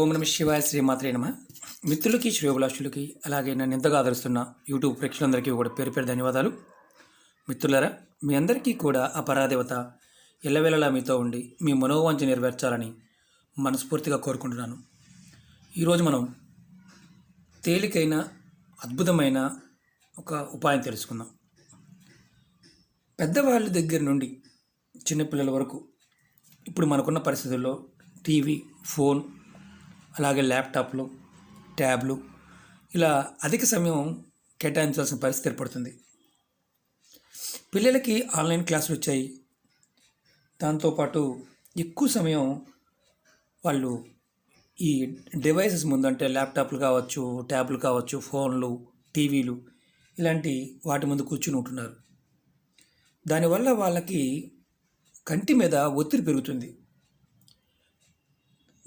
ఓం నమ శివాయ శ్రీమాత్రే నమ. మిత్రులకి శ్రేయోభిలాషులకి అలాగే నన్ను ఎంతగా ఆదరిస్తున్న యూట్యూబ్ ప్రేక్షకులందరికీ కూడా పేరు పేరు ధన్యవాదాలు. మిత్రులారా మీ అందరికీ కూడా ఆ పరాదేవత ఎల్లవేళలా మీతో ఉండి మీ మనోవాంఛ నెరవేర్చాలని మనస్ఫూర్తిగా కోరుకుంటున్నాను. ఈరోజు మనం తేలికైన అద్భుతమైన ఒక ఉపాయం తెలుసుకుందాం. పెద్దవాళ్ళ దగ్గర నుండి చిన్నపిల్లల వరకు ఇప్పుడు మనకున్న పరిస్థితుల్లో టీవీ ఫోన్ అలాగే ల్యాప్టాప్లు ట్యాబ్లు ఇలా అధిక సమయం కేటాయించాల్సిన పరిస్థితి ఏర్పడుతుంది. పిల్లలకి ఆన్లైన్ క్లాసులు వచ్చాయి. దాంతోపాటు ఎక్కువ సమయం వాళ్ళు ఈ డివైసెస్ ముందు అంటే ల్యాప్టాప్లు కావచ్చు ట్యాబ్లు కావచ్చు ఫోన్లు టీవీలు ఇలాంటి వాటి ముందు కూర్చుని ఉంటున్నారు. దానివల్ల వాళ్ళకి కంటి మీద ఒత్తిడి పెరుగుతుంది.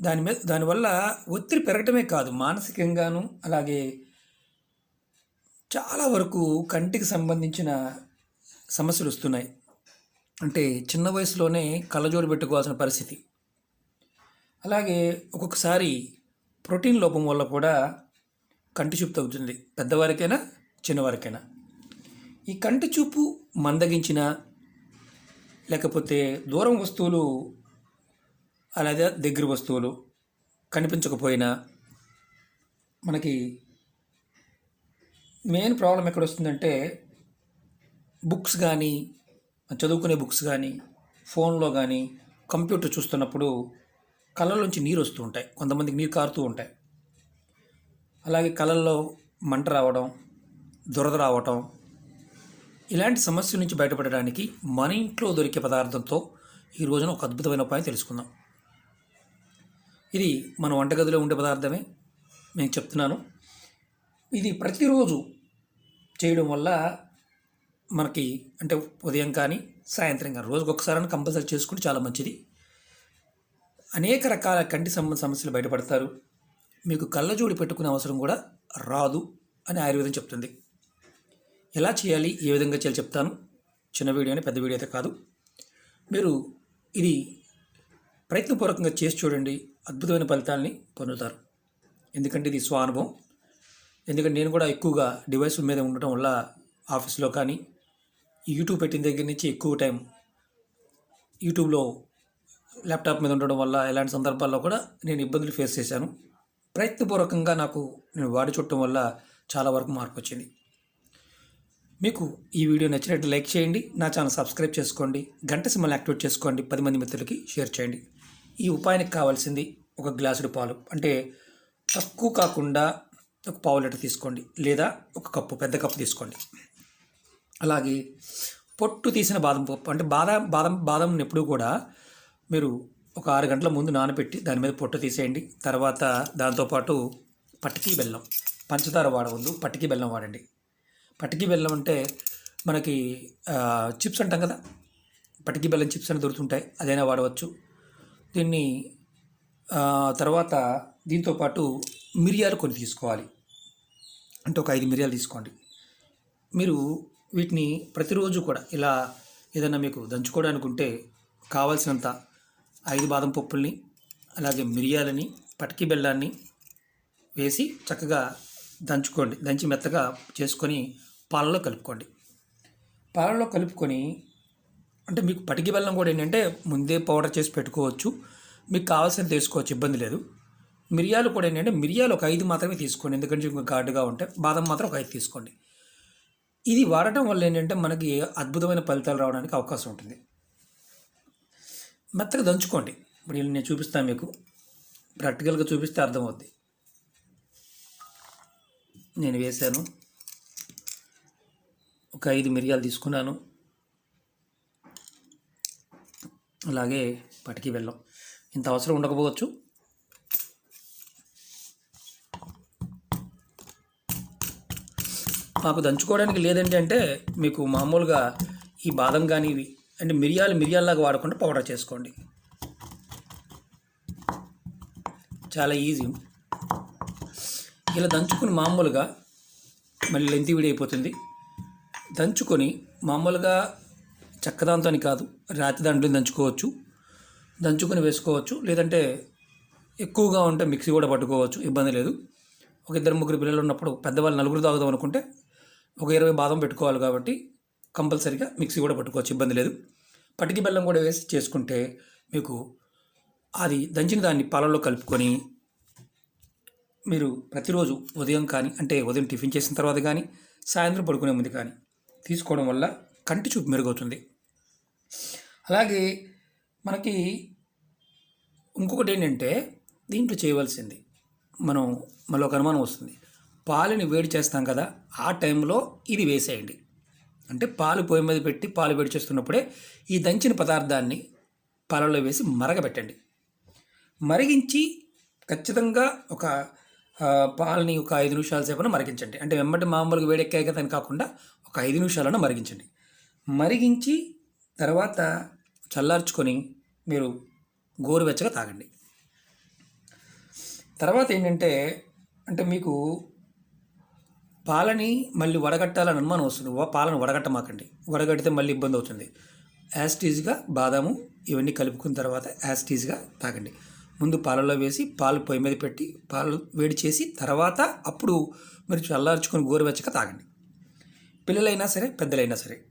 దాని మీద దానివల్ల ఒత్తిడి పెరగటమే కాదు మానసికంగాను అలాగే చాలా వరకు కంటికి సంబంధించిన సమస్యలు వస్తున్నాయి. అంటే చిన్న వయసులోనే కళ్ళజోడు పెట్టుకోవాల్సిన పరిస్థితి. అలాగే ఒక్కొక్కసారి ప్రోటీన్ లోపం వల్ల కూడా కంటి చూపు తగ్గుతుంది. పెద్దవారికైనా చిన్నవారికైనా. ఈ కంటి చూపు మందగించిన లేకపోతే దూరం వస్తువులు అలాగే దగ్గర వస్తువులు కనిపించకపోయినా మనకి మెయిన్ ప్రాబ్లం ఎక్కడ వస్తుందంటే బుక్స్ కానీ చదువుకునే బుక్స్ కానీ ఫోన్లో కానీ కంప్యూటర్ చూస్తున్నప్పుడు కళ్ళలోంచి నీరు వస్తూ ఉంటాయి. కొంతమందికి నీరు కారుతూ ఉంటాయి. అలాగే కళ్ళల్లో మంట రావడం దురద రావటం ఇలాంటి సమస్య నుంచి బయటపడడానికి మన ఇంట్లో దొరికే పదార్థంతో ఈ రోజున ఒక అద్భుతమైన ఉపాయం తెలుసుకుందాం. ఇది మన వంటగదిలో ఉండే పదార్థమే. నేను చెప్తున్నాను. ఇది ప్రతిరోజు చేయడం వల్ల మనకి అంటే ఉదయం కానీ సాయంత్రం కానీ రోజుకి ఒకసారి కంపల్సరీ చేసుకుంటే చాలా మంచిది. అనేక రకాల కంటి సంబంధ సమస్యలు బయటపడతారు. మీకు కళ్ళజోడి పెట్టుకునే అవసరం కూడా రాదు అని ఆయుర్వేదం చెప్తుంది. ఎలా చేయాలి? ఏ విధంగా చేయాలి చెప్తాను. చిన్న వీడియో అని పెద్ద వీడియో అయితే కాదు. మీరు ఇది ప్రయత్నపూర్వకంగా చేసి చూడండి అద్భుతమైన ఫలితాలని పొందుతారు. ఎందుకంటే ఇది స్వానుభవం. ఎందుకంటే నేను కూడా ఎక్కువగా డివైస్ మీద ఉండటం వల్ల ఆఫీస్లో కానీ యూట్యూబ్ పెట్టిన దగ్గర నుంచి ఎక్కువ టైం యూట్యూబ్లో ల్యాప్టాప్ మీద ఉండడం వల్ల ఇలాంటి సందర్భాల్లో కూడా నేను ఇబ్బందులు ఫేస్ చేశాను. ప్రయత్నపూర్వకంగా నాకు నేను వాడి చుట్టం వల్ల చాలా వరకు మార్పు వచ్చింది. మీకు ఈ వీడియో నచ్చినట్టు లైక్ చేయండి నా ఛానల్ సబ్స్క్రైబ్ చేసుకోండి గంట సింబల్ యాక్టివేట్ చేసుకోండి పది మంది మిత్రులకి షేర్ చేయండి. ఈ ఉపాయానికి కావాల్సింది ఒక గ్లాసుడు పాలు. అంటే తక్కువ కాకుండా ఒక పావు లీటర్ తీసుకోండి. లేదా ఒక కప్పు పెద్ద కప్పు తీసుకోండి. అలాగే పొట్టు తీసిన బాదం పప్పు అంటే బాదం బాదం బాదం ఎప్పుడు కూడా మీరు ఒక ఆరు గంటల ముందు నానబెట్టి దాని మీద పొట్టు తీసేయండి. తర్వాత దాంతోపాటు పట్టికి బెల్లం పంచదార వాడవద్దు పటికీ బెల్లం వాడండి. పట్టికి బెల్లం అంటే మనకి చిప్స్ అంటాం కదా? పటికీ బెల్లం చిప్స్ అని దొరుకుతుంటాయి. అదైనా వాడవచ్చు. దీన్ని తర్వాత దీంతోపాటు మిరియాలు కొన్ని తీసుకోవాలి. అంటే ఒక ఐదు మిరియాలు తీసుకోండి. మీరు వీటిని ప్రతిరోజు కూడా ఇలా ఏదైనా మీకు దంచుకోవడానికి ఉంటే కావాల్సినంత ఐదు బాదం పప్పుల్ని అలాగే మిరియాలని పటికి బెల్లాన్ని వేసి చక్కగా దంచుకోండి. దంచి మెత్తగా చేసుకొని పాలలో కలుపుకోండి. పాలలో కలుపుకొని అంటే మీకు పటికి బెల్లం కూడా ఏంటంటే ముందే పౌడర్ చేసి పెట్టుకోవచ్చు. మీకు కావాల్సిన తీసుకోవచ్చు ఇబ్బంది లేదు. మిరియాలు కూడా ఏంటంటే మిరియాలు ఒక ఐదు మాత్రమే తీసుకోండి. ఎందుకంటే ఇంకా ఘాటుగా ఉంటాయి బాదం మాత్రం ఒక ఐదు తీసుకోండి. ఇది వాడటం వల్ల ఏంటంటే మనకి అద్భుతమైన ఫలితాలు రావడానికి అవకాశం ఉంటుంది. మెత్తగా దంచుకోండి. ఇప్పుడు నేను చూపిస్తాను మీకు. ప్రాక్టికల్గా చూపిస్తే అర్థమవుద్ది. నేను వేశాను. ఒక ఐదు మిరియాలు తీసుకున్నాను. అలాగే పటికి వెళ్ళం. ఇంత అవసరం ఉండకపోవచ్చు. మాకు దంచుకోవడానికి లేదంటే అంటే మీకు మామూలుగా ఈ బాదం కానీ ఇవి అంటే మిరియాలు మిరియాల్లాగా వాడకుండా పౌడర్ చేసుకోండి. చాలా ఈజీ. ఇలా దంచుకుని మామూలుగా మళ్ళీ లెంతి విడి అయిపోతుంది దంచుకొని మామూలుగా చెక్కదాంతో కాదు రాతి దాంట్లో దంచుకోవచ్చు దంచుకొని వేసుకోవచ్చు లేదంటే ఎక్కువగా ఉంటే మిక్సీ కూడా పట్టుకోవచ్చు ఇబ్బంది లేదు. ఒక ఇద్దరు ముగ్గురు పిల్లలు ఉన్నప్పుడు పెద్దవాళ్ళు నలుగురు తాగుదాం అనుకుంటే ఒక ఇరవై బాదం పెట్టుకోవాలి కాబట్టి కంపల్సరీగా మిక్సీ కూడా పట్టుకోవచ్చు ఇబ్బంది లేదు. పటికి బెల్లం కూడా వేసి చేసుకుంటే మీకు అది దంచిన దాన్ని పాలల్లో కలుపుకొని మీరు ప్రతిరోజు ఉదయం కానీ అంటే ఉదయం టిఫిన్ చేసిన తర్వాత కానీ సాయంత్రం పడుకునే ముందు కానీ తీసుకోవడం వల్ల కంటి చూపు మెరుగవుతుంది. అలాగే మనకి ఇంకొకటి ఏంటంటే దీంట్లో చేయవలసింది మనం మళ్ళీ ఒక అనుమానం వస్తుంది. పాలని వేడి చేస్తాం కదా ఆ టైంలో ఇది వేసేయండి. అంటే పాలు పొయ్యి మీద పెట్టి పాలు వేడి చేస్తున్నప్పుడే ఈ దంచిన పదార్థాన్ని పాలలో వేసి మరగబెట్టండి. మరిగించి ఖచ్చితంగా ఒక పాలని ఒక ఐదు నిమిషాల సేపున మరిగించండి. అంటే వెంబడి మామూలుగా వేడెక్కాయి కదా అని కాకుండా ఒక ఐదు నిమిషాలను మరిగించండి. మరిగించి తర్వాత చల్లార్చుకొని మీరు గోరువెచ్చగా తాగండి. తర్వాత ఏంటంటే అంటే మీకు పాలని మళ్ళీ వడగట్టాలని అనుమానం వస్తుంది. వా- పాలను వడగట్టమాకండి. వడగడితే మళ్ళీ ఇబ్బంది అవుతుంది. యాస్టీజ్గా బాదాము ఇవన్నీ కలుపుకున్న తర్వాత యాస్టీజ్గా తాగండి. ముందు పాలలో వేసి పాలు పొయ్యి మీద పెట్టి పాలు వేడి చేసి తర్వాత అప్పుడు మీరు చల్లార్చుకొని గోరువెచ్చగా తాగండి. పిల్లలైనా సరే పెద్దలైనా సరే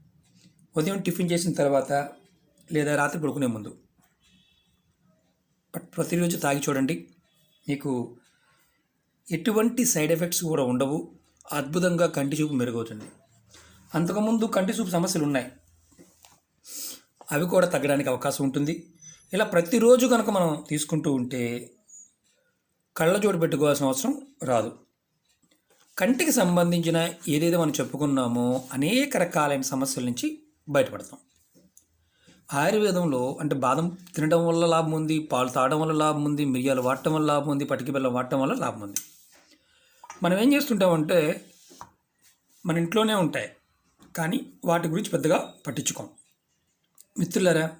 ఉదయం టిఫిన్ చేసిన తర్వాత లేదా రాత్రి పడుకునే ముందు. ప్రతిరోజు తాగి చూడండి. మీకు ఎటువంటి సైడ్ ఎఫెక్ట్స్ కూడా ఉండవు. అద్భుతంగా కంటి చూపు మెరుగవుతుంది. అంతకుముందు కంటి చూపు సమస్యలు ఉన్నాయి అవి కూడా తగ్గడానికి అవకాశం ఉంటుంది. ఇలా ప్రతిరోజు కనుక మనం తీసుకుంటూ ఉంటే కళ్ళ చోటు పెట్టుకోవాల్సిన అవసరం రాదు. కంటికి సంబంధించిన ఏదైతే మనం చెప్పుకున్నామో అనేక రకాలైన సమస్యల నుంచి బయటపడతాం. ఆయుర్వేదంలో అంటే బాదం తినడం వల్ల లాభం ఉంది పాలు తాగడం వల్ల లాభం ఉంది మిరియాలు వాడటం వల్ల లాభం ఉంది పటికి బెల్లం వాడటం వల్ల లాభం ఉంది. మనం ఏం చేస్తుంటామంటే మన ఇంట్లోనే ఉంటాయి కానీ వాటి గురించి పెద్దగా పట్టించుకోం. మిత్రులారా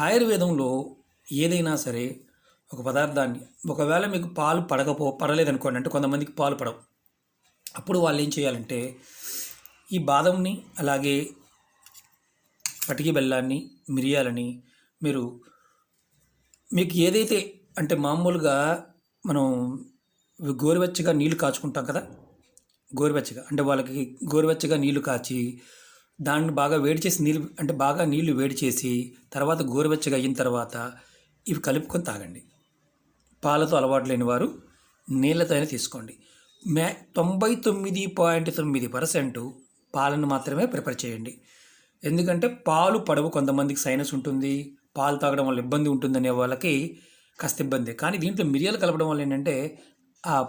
ఆయుర్వేదంలో ఏదైనా సరే ఒక పదార్థాన్ని ఒకవేళ మీకు పాలు పడకపో పడలేదనుకోండి అంటే కొంతమందికి పాలు పడవు. అప్పుడు వాళ్ళు ఏం చేయాలంటే ఈ బాదంని అలాగే పటికి బెల్లాన్ని మిరియాలని మీరు మీకు ఏదైతే అంటే మామూలుగా మనం గోరువెచ్చగా నీళ్ళు కాచుకుంటాం కదా? గోరువెచ్చగా అంటే వాళ్ళకి గోరువెచ్చగా నీళ్ళు కాచి దాన్ని బాగా వేడి చేసి నీళ్ళు అంటే బాగా నీళ్ళు వేడి చేసి తర్వాత గోరువెచ్చగా అయిన తర్వాత ఇవి కలుపుకొని తాగండి. పాలతో అలవాటు లేని వారు నీళ్ళతో అయినా తీసుకోండి. మ్యా తొంభై తొమ్మిది పాయింట్ తొమ్మిది పర్సెంట్ పాలను మాత్రమే ప్రిపేర్ చేయండి. ఎందుకంటే పాలు పడవు కొంతమందికి సైనస్ ఉంటుంది పాలు తాగడం వల్ల ఇబ్బంది ఉంటుందనే వాళ్ళకి కాస్త ఇబ్బంది. కానీ దీంట్లో మిరియాలు కలపడం వల్ల ఏంటంటే ఆ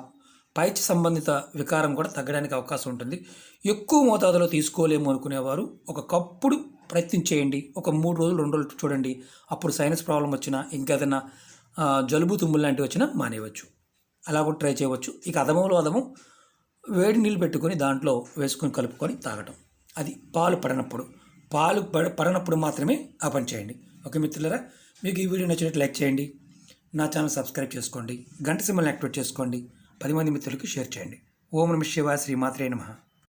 పైచ సంబంధిత వికారం కూడా తగ్గడానికి అవకాశం ఉంటుంది. ఎక్కువ మోతాదులో తీసుకోలేము అనుకునేవారు ఒక కప్పుడు ప్రయత్నం చేయండి. ఒక మూడు రోజులు రెండు రోజులు చూడండి. అప్పుడు సైనస్ ప్రాబ్లం వచ్చినా ఇంకేదైనా ఆ, జలుబు తుమ్ములు లాంటివి వచ్చినా మానేయవచ్చు. అలా కూడా ట్రై చేయవచ్చు. ఇక అదమంలో అదము వేడి నీళ్ళు పెట్టుకొని దాంట్లో వేసుకొని కలుపుకొని తాగటం. అది పాలు పడనప్పుడు. పాలు పడ పడనప్పుడు మాత్రమే ఆ పని చేయండి. ఓకే మిత్రులరా? మీకు ఈ వీడియో నచ్చినట్టు లైక్ చేయండి. నా ఛానల్ సబ్స్క్రైబ్ చేసుకోండి. గంట సింబల్ని యాక్టివేట్ చేసుకోండి. పది మంది మిత్రులకి షేర్ చేయండి. ఓం నమ శివ శ్రీమాత్రే నమ.